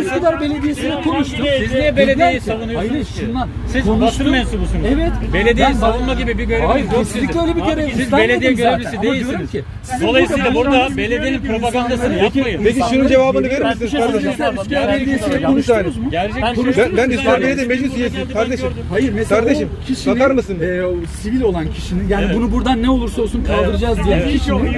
Üsküdar Belediyesi'ne konuştum. Siz niye belediyeyi ki- savunuyorsunuz Hayır ki? şundan. Siz konuştum. basın mensubusunuz. Evet. Belediyeyi savunma gibi bir göreviniz Hayır yok kesinlikle öyle bir görev Siz belediye zaten. görevlisi diyorum değilsiniz. ki, Dolayısıyla burada belediyenin propagandasını yapmayın. Peki şunun cevabını verir misiniz kardeşim? Üsküdar Yani- konuştunuz mu? Ben, ben Yani- Belediye Meclis üyesiyim kardeşim. Hayır mesela Kardeşim, kişinin, bakar mısın? e, sivil olan kişinin yani bunu buradan ne olursa olsun kaldıracağız diyen kişinin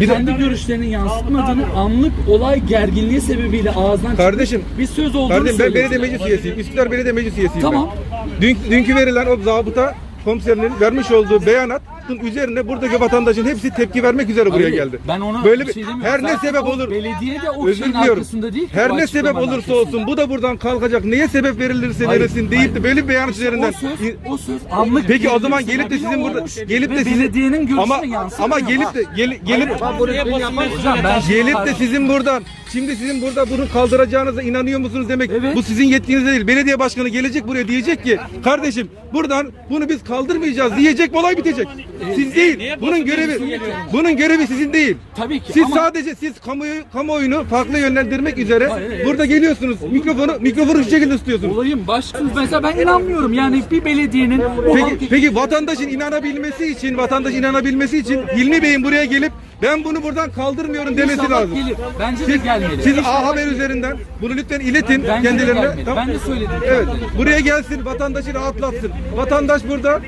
e, kendi görüşlerinin yansıtmadığını anlık olay gerginliği sebebiyle ağızdan Kardeşim, bir söz olduğunu Kardeşim ben söylüyor. belediye meclis üyesiyim. Üsküdar Belediye Meclis üyesiyim Tamam. ben. Dün, dünkü verilen o zabıta komiserinin vermiş olduğu beyanatın üzerine buradaki vatandaşın hepsi tepki vermek üzere buraya Hayır, geldi. Ben ona Böyle bir şey demiyorum. her ne Zaten sebep o olur. Belediye de o Özür şeyin diliyorum. arkasında değil. ki, Her ne sebep açıklamanın olursa arkasında. olsun bu da buradan kalkacak. Neye sebep verilirse Hayır, verilsin deyip de hayır. böyle bir beyanat üzerinden. O söz, o söz anlık. Peki o zaman gelip de sizin burada gelip de sizin belediyenin görüşüne ama yansıtmıyor. ama gelip de gel- gelip basın Hocam ben Gelip de sizin buradan şimdi sizin burada bunu kaldıracağınıza inanıyor musunuz demek Evet. bu sizin yetkiniz değil. Belediye başkanı gelecek buraya diyecek ki kardeşim buradan bunu biz kaldırmayacağız diyecek olay bitecek. Siz değil. Bunun görevi bunun görevi sizin değil. Tabii ki Siz ama- sadece siz kamuoyu kamuoyunu farklı yönlendirmek üzere burada geliyorsunuz. Mikrofonu mikrofonu şu şekilde tutuyorsunuz. Olayım başka mesela ben inanmıyorum yani bir belediyenin Peki, peki vatandaşın inanabilmesi için, vatandaş inanabilmesi için Hilmi Bey'in buraya gelip ben bunu buradan kaldırmıyorum demesi İnşallah lazım. gelir. Bence de Siz, gelmeli. siz A Haber üzerinden bunu lütfen iletin Bence de kendilerine. gelmeli. Ben de söyledim Evet. kendilerine. Buraya gelsin, vatandaşı rahatlatsın. Vatandaş burada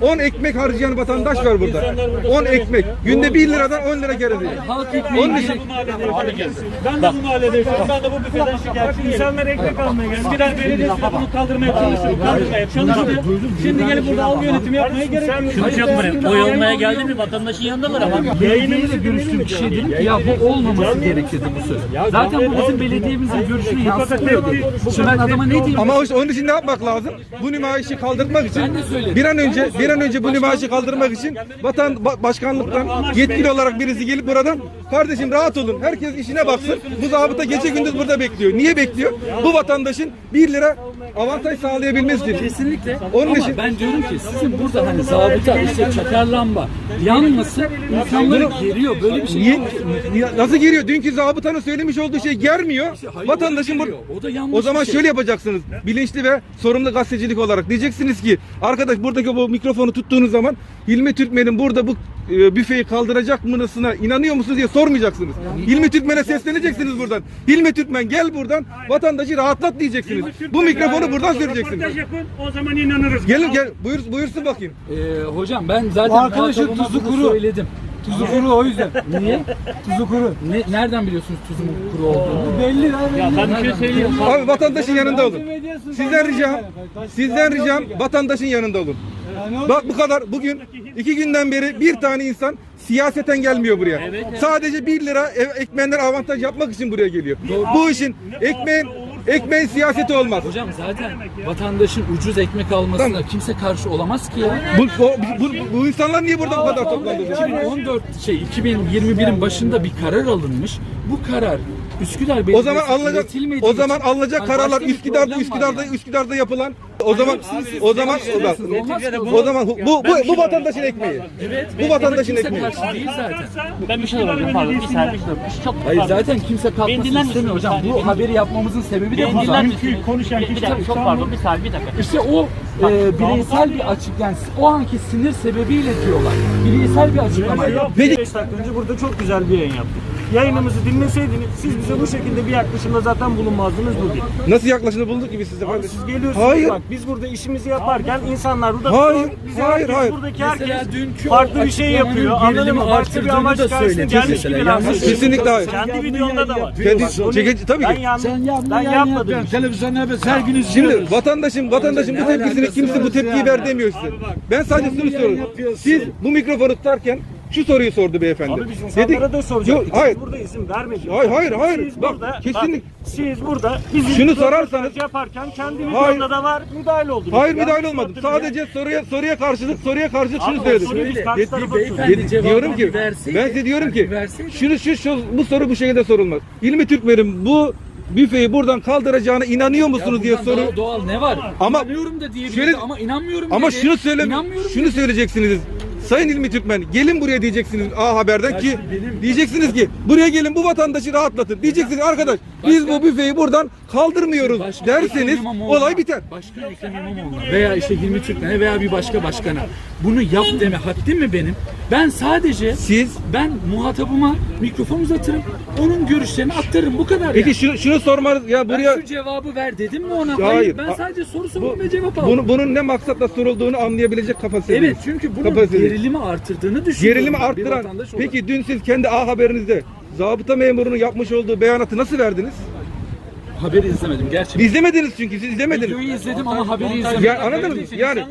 10 ekmek harcayan vatandaş var burada. 10 ekmek. Günde 1 liradan 10 lira kere değil. halk ekmeği Onun için Ben de bu mahallede yaşıyorum. Ben de bu büfeden şikayetçiyim. İnsanlar ekmek almaya geldi. Belediyesi de bunu kaldırmaya çalışıyor. Kaldırmaya çalışıyor. Şimdi gelip burada algı yönetimi yapmaya gerek yok. Şunu yapmayın. Oy almaya geldi mi vatandaşın yanındalar ama. Belediyeyle görüştüğüm kişiye dedim ki ya bu olmaması gerekirdi bu söz. Zaten bu bizim belediyemizin görüşünü yansıtmıyor dedi. Şimdi ben adama ne diyeyim? ama o- onun için ne yapmak lazım? Bu nümayişi kaldırmak için bir an önce bir an önce bu nümayişi kaldırmak için vatan ba- başkanlıktan yetkili olarak birisi gelip buradan kardeşim rahat olun. Herkes işine baksın. Bu zabıta gece gündüz burada bekliyor. Niye bekliyor? Bu vatandaşın 1 lira avantaj sağlayabilmesi için. Kesinlikle. Onun Ama için- ben diyorum ki sizin burada hani zabıta işte çakar lamba yanmasın insanları geriyor. Böyle bir şey Niye, yok. niye- nasıl giriyor? Dünkü zabıtanın söylemiş olduğu şey germiyor. hayır, Vatandaşın o da bu giriyor. O da yanlış O zaman bir şey. şöyle yapacaksınız. Bilinçli ve sorumlu gazetecilik olarak diyeceksiniz ki arkadaş buradaki bu mikrofonu tuttuğunuz zaman Hilmi Türkmen'in burada bu e, büfeyi kaldıracak mısına inanıyor musunuz diye sormayacaksınız. Hilmi Türkmen'e sesleneceksiniz buradan. Hilmi Türkmen gel buradan vatandaşı rahatlat diyeceksiniz. Bu mikrofonu buradan söyleyeceksiniz. Röportaj yapın o zaman inanırız. Gelin gel buyur, buyursun bakayım. Ee, hocam ben zaten arkadaşın tuzu kuru. söyledim. Tuzu kuru o yüzden. Niye? Tuzu kuru. Ne, nereden biliyorsunuz tuzun kuru olduğunu? Belli lan. belli. Ya ben bir şey söyleyeyim. Abi vatandaşın yanında olun. Sizden ricam, sizden ricam vatandaşın yanında olun. Bak bu kadar bugün iki günden beri bir tane insan siyaseten gelmiyor buraya. Sadece bir lira ekmeğinden avantaj yapmak için buraya geliyor. Bu işin ekmeğin ekmeğin siyaseti olmaz. Hocam zaten vatandaşın ucuz ekmek almasına Tamam. kimse karşı olamaz ki ya. Bu, o- bu, bu insanlar niye burada bu kadar toplandı? 2014 şey 2021'in başında bir karar alınmış. Bu karar Üsküdar Belediyesi O zaman alınacak o zaman alınacak Bak kararlar Üsküdar'da Üsküdar'da ya. Üsküdar'da yapılan o zaman o zaman o zaman Olmaz ki o zaman bu bu, bu vatandaşın ekmeği. Evet. Bu vatandaşın ekmeği. karşı değil zaten. Ben bir şey soracağım. Pardon bir saniye. Çok Hayır zaten kimse kalkmasını istemiyor hocam. Bu haberi yapmamızın sebebi de bu zaten. misiniz? konuşan kişi çok pardon bir saniye bir dakika. İşte o e, bireysel bir açık yani o anki sinir sebebiyle diyorlar. Bireysel bir açıklama. yok. Peki- 5 dakika önce burada çok güzel bir yayın yaptık. Yayınımızı dinleseydiniz siz bize bu şekilde bir yaklaşımda zaten bulunmazdınız bugün. Nasıl yaklaşını bulduk gibi size Abi siz geliyorsunuz Hayır. bak biz burada işimizi yaparken insanlar burada Hayır, bize hayır, herkes, hayır. buradaki Mesela herkes dünkü farklı bir şey yapıyor. Anladın mı? Başka bir amaç da karşısında gelmiş mesela. gibi Yanlış Kesinlikle hayır. Kendi videonda da var. Kendi çekici tabii Ben ki. yandım. Sen yapma ben ya, yapmadım. yapma. Televizyonda hep her gün Şimdi vatandaşın vatandaşın bu tepkisini kimse bu tepkiyi ver demiyor size. Ben sadece şunu soruyorum. Siz bu mikrofonu tutarken şu soruyu sordu beyefendi. Abi biz insanlara da soracaktık. Yok, hayır. Burada izin vermedik. Hayır, hayır, hayır. Siz Bak, burada, kesinlik- bak, siz burada bizim Şunu sorarsanız- yaparken kendi videonda da var müdahale oldunuz. Hayır müdahale olmadım. ya. Sadece soruya soruya karşılık soruya karşılık şunu söyledim. Di- diyorum ki verseydi, ben size diyorum ki şunu şu, şu bu soru bu şekilde sorulmaz. İlmi Türkmen'in bu büfeyi buradan kaldıracağına inanıyor musunuz diye soru. daha doğal ne var? Ama- İnanıyorum da diyebilirdi Şöyle- ama inanmıyorum Ama dedi. şunu söyle İnanmıyorum şunu dedi. söyleyeceksiniz. Sayın İlmi Türkmen gelin buraya diyeceksiniz A Haber'den ki diyeceksiniz ki buraya gelin bu vatandaşı rahatlatın. Diyeceksiniz arkadaş Biz bu büfeyi buradan kaldırmıyoruz Başkan derseniz olay biter. Başkan Ekrem İmamoğlu'na veya işte Hilmi Türkmen'e veya bir başka başkana bunu yap deme haddim mi benim? Ben sadece Siz ben muhatabıma mikrofon uzatırım. Onun görüşlerini aktarırım. Bu kadar peki ya. şunu, şunu sormanız ya Ben buraya şu cevabı ver dedim mi ona? Hayır. Hayır. Ben sadece soru sordum ve cevap aldım. bunu, bunun ne maksatla sorulduğunu anlayabilecek kapasite. Evet çünkü bunun Kapasite. gerilimi artırdığını düşünüyorum. Gerilimi ben bir arttıran. vatandaş olarak. Peki dün siz kendi A Haber'inizde zabıta memurunun yapmış olduğu beyanatı nasıl verdiniz? haberi izlemedim gerçekten. İzlemediniz çünkü siz izlemediniz. Videoyu izledim ama haberi izlemedim. Ya anladınız mı? Yani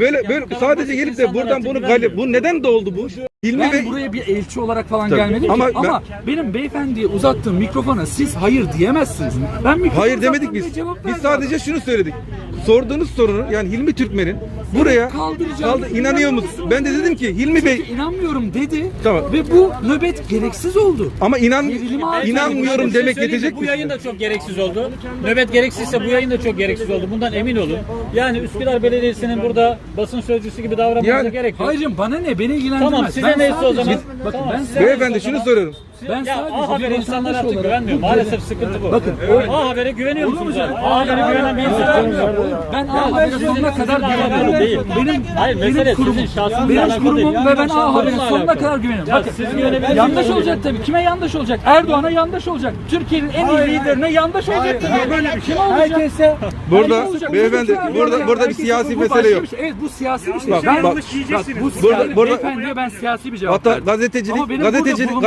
böyle böyle Yani sadece gelip de buradan bunu galip bu neden doğdu bu? Hilmi Ben Bey buraya bir elçi olarak falan Tabii. gelmedim Ama ki. ben- Ama benim beyefendiye uzattığım mikrofona siz hayır diyemezsiniz. Ben mikrofonu hayır demedik biz. cevap Biz sadece şunu söyledik. Sorduğunuz sorunu yani Hilmi Türkmen'in buraya kaldı inanıyor musun? Ben de dedim ki Hilmi Bey İnanmıyorum dedi Tamam. ve bu nöbet gereksiz oldu. ama inan inanmıyorum Bir şey demek söyleyeyim mi? yetecek Bu mi? yayın da çok gereksiz oldu. Nöbet gereksizse bu yayın da çok gereksiz oldu. Bundan emin olun. Yani Üsküdar Belediyesi'nin burada basın sözcüsü gibi davranmanıza Yani- gerek yok. Hayır bana ne beni ilgilendirmez. Tamam, size Ben neyse o sadece- zaman. Bakın Tamam, ben size Beyefendi şunu soruyorum. Ben Ya sadece A Haber'e bir insanlar artık olarak güvenmiyor. Maalesef sıkıntı bu. Bakın A Haber'e güveniyor musunuz? A Haber'e güvenen bir insan var. Ben A Haber'e sonuna kadar güveniyorum. Değil. Benim, Hayır, mesele kurumum, sizin şahsınızla benim alakalı kurumum değil. ve ben A Haber'e sonuna kadar güveniyorum. Bakın, siz güvenebilirsiniz. yandaş olacak tabii. Kime yandaş olacak? Erdoğan'a yandaş olacak. Türkiye'nin en iyi liderine yandaş olacak. tabii. Kime olacak? Herkese. Burada beyefendi burada burada bir siyasi mesele yok. Evet bu siyasi bir şey. Bak, Ben, bak. bu Burada- siyasi, burada- beyefendiye ben siyasi bir cevap Hatta verdim. gazetecilik benim gazetecilik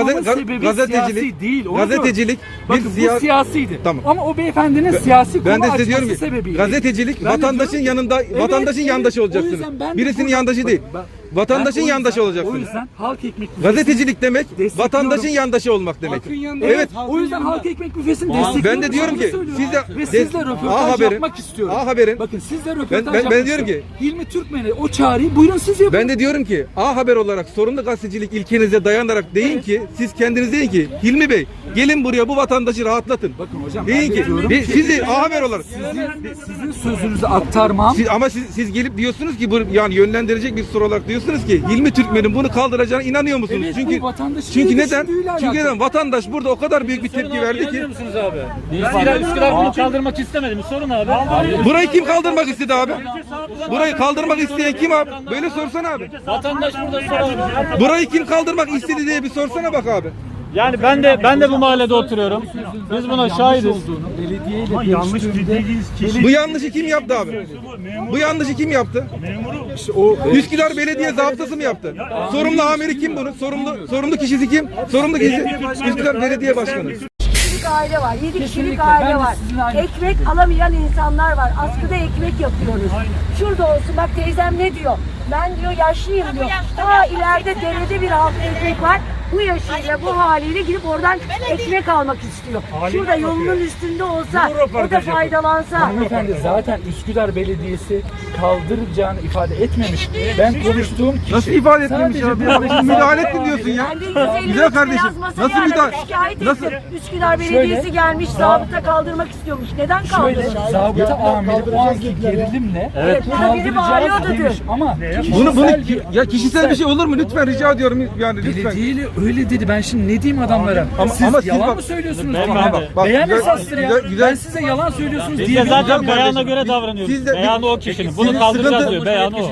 gazetecilik siyasi değil. onu gazetecilik bir Bakın bu siyasi siyasiydi. Tamam. Ama o beyefendinin siyasi konu Ben de size diyorum ki sebebiyle. gazetecilik Ben vatandaşın diyorum yanında Evet, vatandaşın evet. yandaşı olacaksınız. ben Birisinin burada- yandaşı değil. Ben- Vatandaşın o yandaşı yüzden- O yüzden halk ekmek büfesini Gazetecilik demek vatandaşın yandaşı olmak demek. Evet. O yüzden halk ekmek büfesini destekliyorum. Ben de diyorum ki siz de ve de- sizle A röportaj Haber'in- yapmak istiyorum. A Haber'in Bakın sizle röportaj Ben- ben- ben diyorum istiyorum. Hilmi Türkmen'e o çağrıyı buyurun siz yapın. ben de diyorum ki A Haber olarak sorumlu gazetecilik ilkenize dayanarak deyin ki siz kendiniz deyin ki Hilmi Bey gelin buraya bu vatandaşı rahatlatın. Bakın hocam Deyin de ki diyorum bir- siz de A Haber olarak sizin, sizin sözünüzü aktarmam Siz, ama siz, siz gelip diyorsunuz ki bu yani yönlendirecek bir soru olarak diyorsunuz ki Hilmi Türkmen'in bunu kaldıracağına inanıyor musunuz? Evet, çünkü çünkü ne neden? Çünkü neden? Vatandaş burada o kadar büyük bir tepki verdi ki inanıyor musunuz abi? Üsküdar, Üsküdar bunu kaldırmak istemedi mi? Sorun abi. burayı kim kaldırmak istedi abi? Burayı kaldırmak isteyen kim abi? Böyle sorsana abi. Vatandaş burada sorun. Burayı kim kaldırmak istedi diye bir sorsana bak abi. Yani ben de ben de bu mahallede oturuyorum. Biz buna şahidiz. belediyeyle yanlış Bu yanlışı kim yaptı abi? Bu yanlışı kim yaptı? Üsküdar Belediye Zabıtası mı yaptı? Sorumlu amiri kim bunu? Sorumlu sorumlu kişisi kim? Sorumlu kişi Üsküdar Belediye Başkanı. Kişilik aile var, 7 kişilik aile var. Ekmek alamayan insanlar var. Askıda ekmek yapıyoruz. Şurada olsun bak teyzem ne diyor? Ben diyor yaşlıyım diyor. Daha ileride derede bir halk ekmek var. Bu yaşıyla bu haliyle gidip oradan ekmek almak istiyor. Şurada yolunun üstünde olsa o da faydalansa. Hanımefendi zaten Üsküdar Belediyesi kaldıracağını ifade etmemiş. Ben konuştuğum kişi Nasıl ifade etmemiş Ya müdahale ettin diyorsun ya. Ben de 150 Güzel kardeşim. Nasıl müdahale? Nasıl? Üsküdar Belediyesi gelmiş zabıta kaldırmak istiyormuş. Neden Şöyle kaldırır? zabıta amiri o anki gerilimle Evet, bana biri kaldıracağız demiş ama Bunu bunu bir- ya kişisel bir şey olur mu? Lütfen rica ediyorum yani lütfen. Belediyeyle öyle dedi. Ben şimdi ne diyeyim adamlara? Ama- siz ama siz yalan bak- mı söylüyorsunuz? Beyefendi. bana? Bak, bak, Beyan güzel- esastır ya. güzel- güzel- Ben size yalan söylüyorsunuz Biz diye. de zaten beyana kardeşim. göre Biz- davranıyoruz. siz de- Beyanı o kişinin. Bunu Sizin kaldıracağız sıkıntı- diyor. Beyanı o.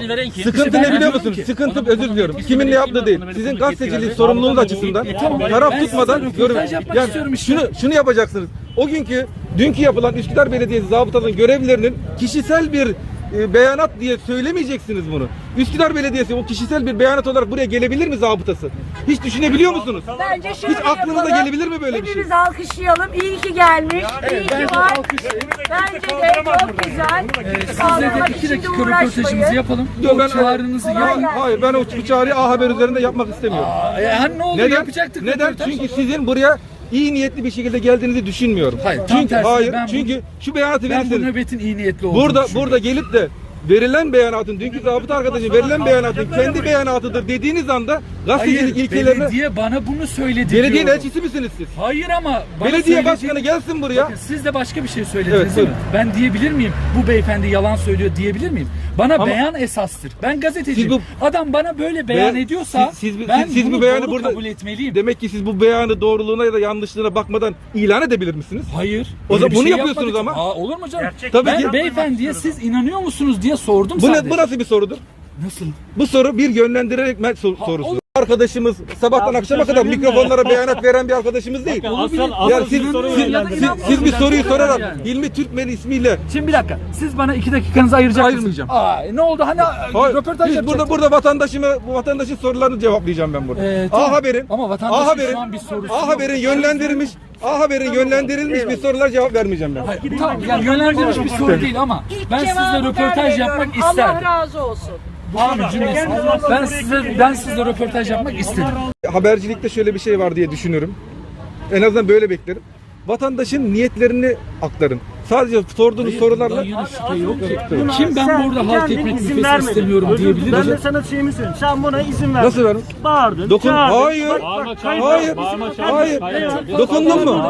Sıkıntı ne biliyor diyorum musun? ki- Sıkıntı özür diliyorum. Kiminle yaptığı değil. Sizin gazetecilik sorumluluğunuz açısından taraf Ben tutmadan size görün. röportaj yapmak Yani istiyorum işte. şunu şunu yapacaksınız. O günkü dünkü yapılan Üsküdar Belediyesi zabıtasının görevlilerinin kişisel bir e, beyanat diye söylemeyeceksiniz bunu. Üsküdar Belediyesi o kişisel bir beyanat olarak buraya gelebilir mi zabıtası? Hiç düşünebiliyor musunuz? Bence şöyle Hiç aklınıza yapalım. gelebilir mi böyle bir şey? Hepimiz alkışlayalım. İyi ki gelmiş. iyi bence ki var. Bence de çok güzel. Sizle de iki dakika röportajımızı yapalım. Yok, o ben- çağrınızı yapın. Hayır ben o bu çağrıyı A Haber üzerinde yapmak istemiyorum. E, hani ne olur Neden? yapacaktık. Neden? Çünkü sizin buraya iyi niyetli bir şekilde geldiğinizi düşünmüyorum. Hayır, tam çünkü tersine hayır. ben bu- çünkü şu beyanatı ben bu verirseniz nöbetin iyi niyetli olduğunu burada düşünüyorum. burada gelip de verilen beyanatın dünkü zabıta arkadaşın verilen beyanatın kendi beyanatıdır dediğiniz anda gazetecilik Hayır, ilkelerine belediye bana bunu söyledi belediyenin diyorum. elçisi misiniz siz? Hayır ama bana Belediye söyledi- başkanı gelsin buraya. Bakın siz de başka bir şey söylediniz Evet, değil mi? Ben diyebilir miyim? Bu beyefendi yalan söylüyor diyebilir miyim? Bana Ama- beyan esastır. Ben gazeteciyim. Siz bu- Adam bana böyle beyan Be- ediyorsa siz- siz- ben siz- siz bu bunu beyanı doğru burada- kabul etmeliyim. Demek ki siz bu beyanı doğruluğuna ya da yanlışlığına bakmadan ilan edebilir misiniz? Hayır. O öyle zaman bir bunu şey yapıyorsunuz yapmadık. ama. Aa, olur mu canım? Gerçek- Tabii ben ki. beyefendiye siz inanıyor musunuz diye sordum Bu, sadece. ne, bu nasıl bir sorudur? Nasıl? Bu soru bir yönlendirerek sorusu. Arkadaşımız sabahtan Ya, akşama şey kadar mikrofonlara beyanat veren bir arkadaşımız değil. Asıl siz, bir soru siz, yönlendirin. siz, siz bir soruyu sorarak Yani. Hilmi Türkmen ismiyle Şimdi bir dakika. Siz bana iki dakikanızı ayıracak mısınız? Ayırmayacağım. Aa, ne oldu? Hani Hayır, röportaj biz burada burada vatandaşıma bu vatandaşın sorularını cevaplayacağım ben burada. Ee, A. Haber'in Ama vatandaşın A Haber'in şu an bir sorusu A yok. Haber'in yönlendirilmiş A Haber'in yönlendirilmiş bir sorular cevap vermeyeceğim ben. Hayır, tamam yani yönlendirilmiş bir soru değil ama ben sizle röportaj yapmak Allah isterdim. razı olsun. Ben size ben sizle röportaj yapmak istedim. Habercilikte şöyle bir şey var diye düşünüyorum. En azından böyle beklerim. Vatandaşın niyetlerini aktarın. Sadece sorduğunuz sorularla Hayır, şüphe yok ki. Buna Kim ben sen burada halk kendin ekmek izin büfesi vermedin. istemiyorum Özür diyebilir Ben de sana şeyimi söyleyeyim. Sen buna izin ver. Nasıl verdim? Bağırdın, Dokun- çağırdın. Hayır. Bak, Bağırma, bak, çağırma, Hayır. bağırma, çağırma. Hayır. Hayır. Dokundun mu?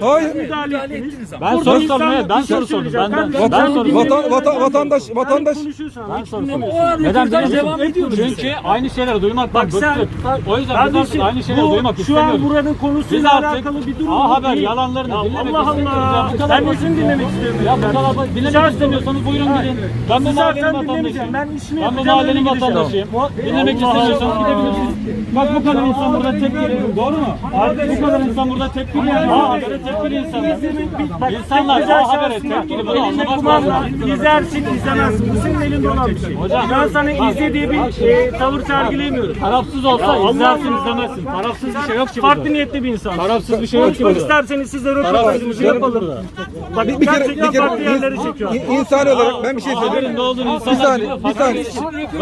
Hayır. Müdahale ettiniz. ama. Ben Burada soru insan- sormaya, ben bir şey soru sordum. söyleyeceğim Ben, kardeşim. ben, ben Vatan- soru vatan- sordum. vatan- vatandaş Sen vatandaş konuşuyorsan Ben soru an Neden biliyor musun? devam ediyoruz. Çünkü aynı şeyleri duymaktan Bak sen, bıktık. bak, O yüzden buradan kardeşim, sonra aynı şeyleri bu duymak Şu istemiyoruz. an buranın Biz konusuyla artık alakalı bir durum A Haber değil. yalanlarını Ya dinlemek Allah istemiyoruz. Allah. Ya bu kadar Ben basit. İzin dinlemek istemiyorum. Ya bu kadar dinlemek istemiyorsanız buyurun gidin. Ben bu mahallenin vatandaşıyım. Ben işimi Ben bu mahallenin vatandaşıyım. Dinlemek istemiyorsanız gidebilirsiniz. Bak bu kadar insan burada tepkili. Doğru mu? Bu kadar insan burada tepkili. A Haber'e tepkili insanlar. İnsanlar güzel A Haber'e tepkili. Bunu lazım. İzlersin, izlemezsin. Bu senin elinde olan bir şey. Hocam. Ben sana izle diye bir e, tavır sergilemiyorum. Tarafsız olsa izlersin izlemezsin. Tarafsız bir şey yok ki Farklı burada. niyetli bir insan. Tarafsız bir şey yok ki burada. isterseniz siz de röportajımızı yapalım. Bak bir, bir kere bir kere yerlere çekiyor. in- insani olarak ben bir şey söyleyeyim. ne olduğunu Bir saniye, bir saniye.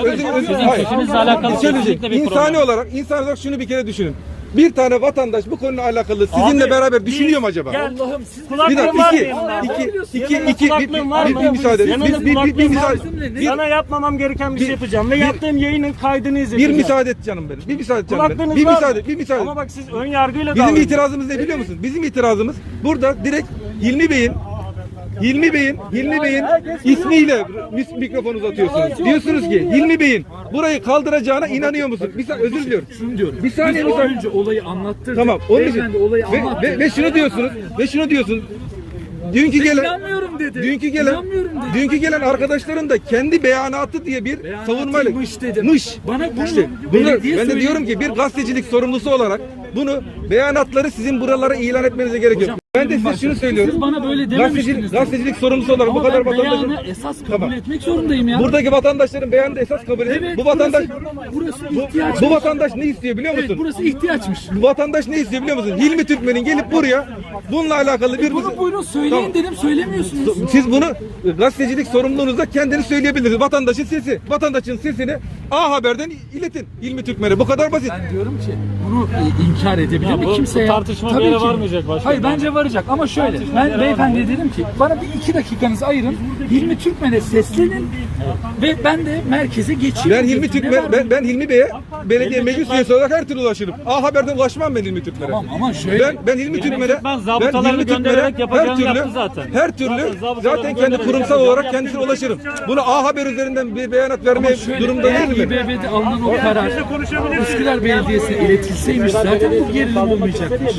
Özür- özür- hayır. alakalı Bir kesinlikle bir İnsani problem. olarak, insan olarak şunu bir kere düşünün. Bir tane vatandaş bu konuyla alakalı sizinle Abi, beraber düşünüyor mu acaba? Gel. Allah'ım siz Bir var dakika, mı iki, yanında? iki, iki, Yanında iki, bir, kulaklığın var bir, mı? bir müsaade, bir, Yanında bir, bir, bir, kulaklığın var müsaade, mı? bir, Sana yapmamam gereken bir şey yapacağım ve bir- yaptığım yayının kaydını bir izleteceğim. müsaade et canım benim. Bir müsaade et canım benim. Kulaklığınız Bir var mı? müsaade, bir müsaade. Ama bak siz ön yargıyla Bizim davranıyorsunuz. itirazımız ne biliyor musun? Bizim itirazımız burada direkt Hilmi Bey'in Hilmi Bey'in Hilmi Bey'in ismiyle mikrofonu uzatıyorsunuz. Diyorsunuz ki Hilmi Bey'in burayı kaldıracağına inanıyor musun? Bir saniye özür diliyorum. şunu diyorum. Bir saniye, Biz bir saniye. önce olayı anlattırdık. Tamam. Onun için olayı ve, ve, ve şunu diyorsunuz. Ve şunu diyorsun. Dünkü gelen İnanmıyorum dedi. Dünkü gelen İnanmıyorum dedi. dünkü gelen arkadaşların da kendi beyanatı diye bir savunmayla Mış dedim. mış. Bana bunu İşte bunu belediye ben de söyledi. diyorum ki bir gazetecilik sorumlusu olarak bunu beyanatları sizin buralara ilan etmenize gerekiyor. Ben de size şunu söylüyorum. Siz bana böyle dememiştiniz. gazetecilik sorumlusu olarak Ama bu kadar ben vatandaşın beyanı esas kabul Tamam. etmek zorundayım ya. buradaki vatandaşların beyanı da esas kabul edin. Evet, bu vatandaş burası, burası bu, ihtiyaç. bu vatandaş ne istiyor biliyor Evet, musun? burası ihtiyaçmış. Bu vatandaş ne istiyor biliyor musun? Hilmi Türkmen'in gelip buraya bununla alakalı bir Bunu buyurun söyleyin Tamam. dedim söylemiyorsunuz. Siz bunu e, gazetecilik sorumluluğunuzda kendiniz söyleyebilirsiniz. Vatandaşın sesi. Vatandaşın sesini A Haber'den iletin. Hilmi Türkmen'e. Bu kadar basit. Ben diyorum ki bunu e, inkar edebilir Ya mi bu- kimse bu ya? tartışma bir Tabii yere ki. varmayacak başkanım. Hayır bence varacak ama şöyle. Ben beyefendiye dedim ki bana bir iki dakikanızı ayırın. Hilmi Türkmen'e seslenin ve ben de merkeze geçeyim. Ben Hilmi Ne Türkmen var ben, ben Hilmi Bey'e belediye meclis üyesi olarak her türlü ulaşırım. A Haber'den ulaşmam ben Hilmi Türkmen'e. Tamam ama şöyle. Ben ben Hilmi Türkmen'e Türkmen zabıtalarını göndererek yapacağını yaptı zaten. Her türlü zabıtalarını zaten kendi kurumsal olarak kendisine ulaşırım. Bunu A Haber üzerinden bir beyanat vermeye durumda değilim ben. İBB'de alınan o karar Üsküdar Belediyesi'ne iletilseymiş zaten bu gerilim olmayacakmış.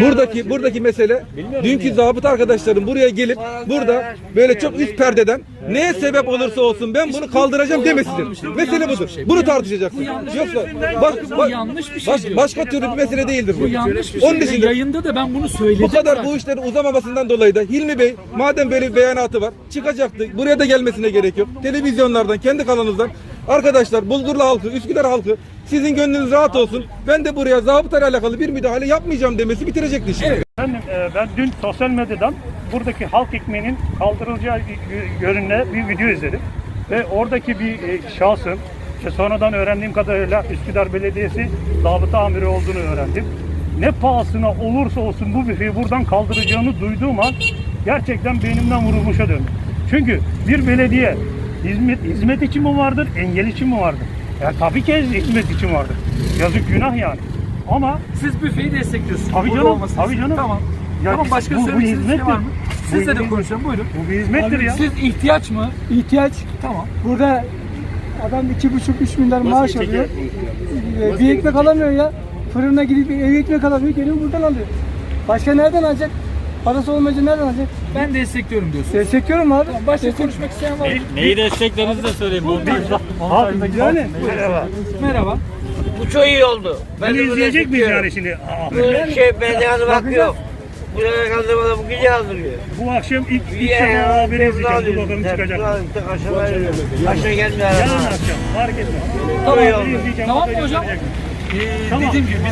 Buradaki buradaki mesele dünkü zabıta arkadaşlarım buraya gelip burada böyle çok üst perdeden neye sebep olursa olsun ben bunu kaldıracağım demesidir. Mesele budur. Bunu tartışacaksın. Yoksa baş, Bu yanlış bir şey baş- diyor. başka türlü bir mesele değildir bu. Bu yanlış bir Onun şey. dışında Yayında da ben bunu söyledim. bu kadar zaten. bu işlerin uzamamasından dolayı da Hilmi Bey madem böyle bir beyanatı var çıkacaktı. Buraya da gelmesine gerek yok. Televizyonlardan kendi kanalınızdan arkadaşlar Bulgurlu halkı, Üsküdar halkı sizin gönlünüz rahat olsun. Ben de buraya zabıtayla alakalı bir müdahale yapmayacağım demesi bitirecekti işi. Efendim e, ben dün sosyal medyadan buradaki halk ekmeğinin kaldırılacağı yönünde bir video izledim. Ve oradaki bir e, şahsın işte sonradan öğrendiğim kadarıyla Üsküdar Belediyesi zabıta amiri olduğunu öğrendim. Ne pahasına olursa olsun bu büfeyi buradan kaldıracağını duyduğum an gerçekten beynimden vurulmuşa döndüm. Çünkü bir belediye hizmet, hizmet için mi vardır, engel için mi vardır? Ya tabii ki hizmet için vardır. Yazık günah yani. Ama Siz büfeyi destekliyorsunuz. Tabii canım, tabii canım. Tamam. Ya tamam başka bu- bu söylemek istediğiniz bir şey hizmettir. var mı? Sizle de konuşalım buyurun. Bu bir hizmettir ya. Siz ihtiyaç mı? ihtiyaç. Tamam. Burada adam iki buçuk üç milyar maaş alıyor. Ee, Bir ekmek alamıyor ya. Fırına gidip bir ev ekmek alamıyor. Geliyor buradan alıyor. Başka nereden alacak? Parası olmayınca nereden alacak? Ben destekliyorum diyorsun. Destekliyorum abi. Başka konuşmak isteyen var mı? Neyi desteklerinizi de söyleyin. Bu Yani Merhaba. Bu çok iyi oldu. Ben Bunu de bunu izleyecek miyiz destekliyorum. yani şimdi? Aa, Böyle şey bende bak yok. Buraya kaldırmadan bu gece kaldırıyor. bu akşam ilk, ilk defa haberi ya, izleyeceğim. Dur bakalım çıkacak. mı? Aşağı veriyorum. Aşağı gelmiyor. Yarın akşam fark etmez. Tamam. Tamam mı hocam? Ee, Tamam. Dediğim gibi